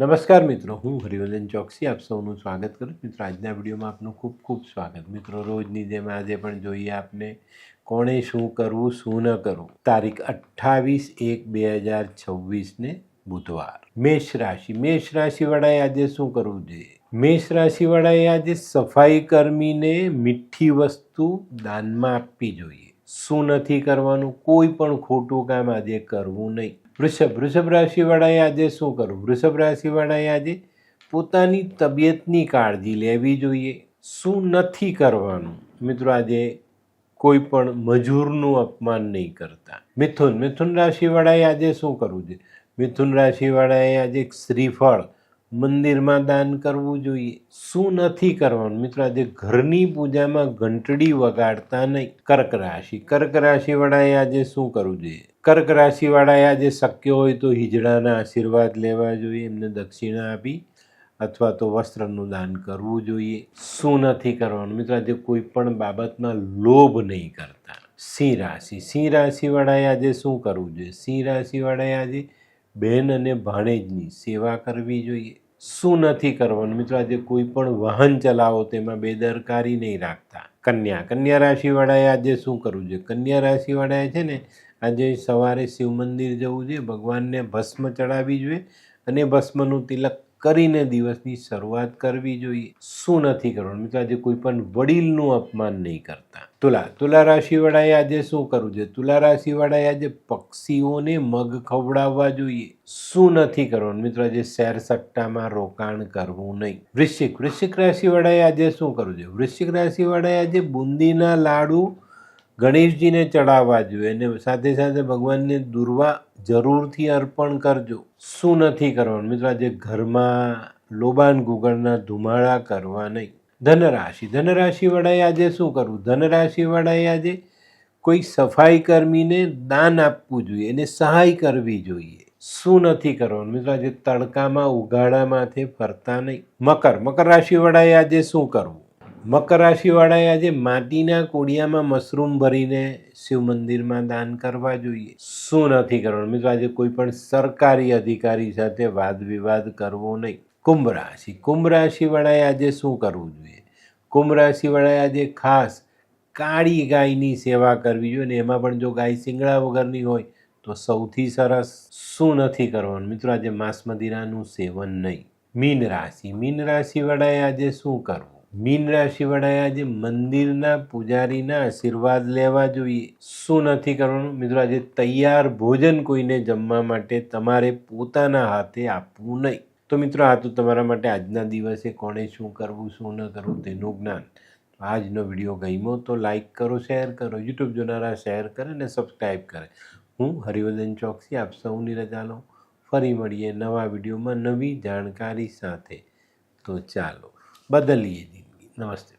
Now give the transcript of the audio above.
નમસ્કાર મિત્રો, હું હરિવર્ધન ચોકસી, આપ સૌનું સ્વાગત કરું. મિત્રો, આજના વિડીયોમાં આપનું ખૂબ ખૂબ સ્વાગત. મિત્રો, રોજની જેમ આજે પણ જોઈએ આપને કોણે શું કરવું, શું ન કરવું. તારીખ અઠ્ઠાવીસ એક બે હજાર છવ્વીસને બુધવાર. મેષ રાશિ. મેષ રાશિવાળાએ આજે શું કરવું જોઈએ? મેષ રાશિવાળાએ આજે સફાઈ કર્મીને મીઠી વસ્તુ દાનમાં આપવી જોઈએ. શું નથી કરવાનું? કોઈ પણ ખોટું કામ આજે કરવું નહીં. વૃષભ વૃષભ રાશિવાળાએ આજે શું કરવું? વૃષભ રાશિવાળાએ આજે પોતાની તબિયતની કાળજી લેવી જોઈએ. શું નથી કરવાનું? મિત્રો, આજે કોઈ પણ મજૂરનું અપમાન નહીં કરતા. મિથુન મિથુન રાશિવાળાએ આજે શું કરવું જોઈએ? મિથુન રાશિવાળાએ આજે શ્રીફળ મંદિરમાં દાન કરવું જોઈએ. શું નથી કરવાનું? મિત્રો, આજે ઘરની પૂજામાં ઘંટડી વગાડતા નહીં. કર્ક રાશિ. કર્ક રાશિવાળાએ આજે શું કરવું જોઈએ? કર્ક રાશિવાળાએ આજે શક્ય હોય તો હિજડાના આશીર્વાદ લેવા જોઈએ, એમને દક્ષિણા આપી અથવા તો વસ્ત્રનું દાન કરવું જોઈએ. શું નથી કરવાનું? મિત્રો, આજે કોઈ પણ બાબતમાં લોભ નહીં કરતા. સિંહ રાશિ. સિંહ રાશિવાળાએ આજે શું કરવું જોઈએ? સિંહ રાશિવાળાએ આજે બહેન અને ભાણેજની સેવા કરવી જોઈએ. શું નથી કરવાનું? મિત્રો, આજે કોઈ પણ વાહન ચલાવો તેમાં બેદરકારી નહીં રાખતા. કન્યા કન્યા રાશિવાળાએ આજે શું કરવું જોઈએ? કન્યા રાશિવાળાએ છે ને, આજે સવારે શિવ મંદિર જવું જોઈએ, ભગવાનને ભસ્મ ચડાવવી જોઈએ અને ભસ્મનું તિલક કરીને દિવસની શરૂઆત કરવી જોઈએ. શું નથી કરવાનું? મિત્રો, આજે કોઈ પણ વડીલનું અપમાન નહીં કરતા. તુલા તુલા રાશિવાળાએ આજે શું કરવું જોઈએ? તુલા રાશિવાળાએ આજે પક્ષીઓને મગ ખવડાવવા જોઈએ. શું નથી કરવાનું? મિત્રો, આજે શેર સટ્ટામાં રોકાણ કરવું નહીં. વૃશ્ચિક વૃશ્ચિક રાશિવાળાએ આજે શું કરવું જોઈએ? વૃશ્ચિક રાશિવાળાએ આજે બુંદીના લાડુ ગણેશજીને ચડાવવા જોઈએ અને સાથે સાથે ભગવાનને દુર્વા જરૂરથી અર્પણ કરજો. શું નથી કરવાનું? મિત્રો, આજે ઘરમાં લોબાન ગુગળના ધુમાડા કરવા નહીં. ધનરાશિ. ધનરાશિવાળાએ આજે શું કરવું? ધનરાશિવાળાએ આજે કોઈ સફાઈ કર્મીને દાન આપવું જોઈએ, એને સહાય કરવી જોઈએ. શું નથી કરવાનું? મિત્રો, આજે તડકામાં ઉઘાડા માથે ફરતા નહીં. મકર. મકર રાશિવાળાએ આજે શું કરવું? મકર રાશિવાળાએ આજે માટીના કોડિયામાં મશરૂમ ભરીને શિવ મંદિરમાં દાન કરવા જોઈએ. શું નથી કરવાનું? મિત્રો, આજે કોઈ પણ સરકારી અધિકારી સાથે વાદ વિવાદ કરવો નહીં. કુંભ રાશિ. કુંભ રાશિવાળાએ આજે શું કરવું જોઈએ? કુંભ રાશિવાળાએ આજે ખાસ કાળી ગાયની સેવા કરવી જોઈએ ને એમાં પણ જો ગાય શિંગડા વગરની હોય તો સૌથી સરસ શું નથી કરવાનું? મિત્રો, આજે માંસ મદિરાનું સેવન નહીં. મીન રાશિ. મીન રાશિવાળાએ આજે શું કરવું? મીન રાશિવાળાએ આજે મંદિરના પૂજારીના આશીર્વાદ લેવા જોઈએ. શું નથી કરવાનું? મિત્રો, આજે તૈયાર ભોજન કોઈને જમવા માટે તમારે પોતાના હાથે આપવું નહીં. તો મિત્રો, આ તો તમારા માટે આજના દિવસે કોણે શું કરવું, શું ન કરવું તેનું જ્ઞાન. આજનો વીડિયો ગમ્યો તો લાઇક કરો, શેર કરો, યુટ્યુબ જોનારા શેર કરે અને સબસ્ક્રાઈબ કરે. હું હરિવર્ધન ચોકસી, આપ સૌની રજા લઉં. ફરી મળીએ નવા વિડીયોમાં નવી જાણકારી સાથે. તો ચાલો. બદલીએ. જિંદગી નમસ્તે.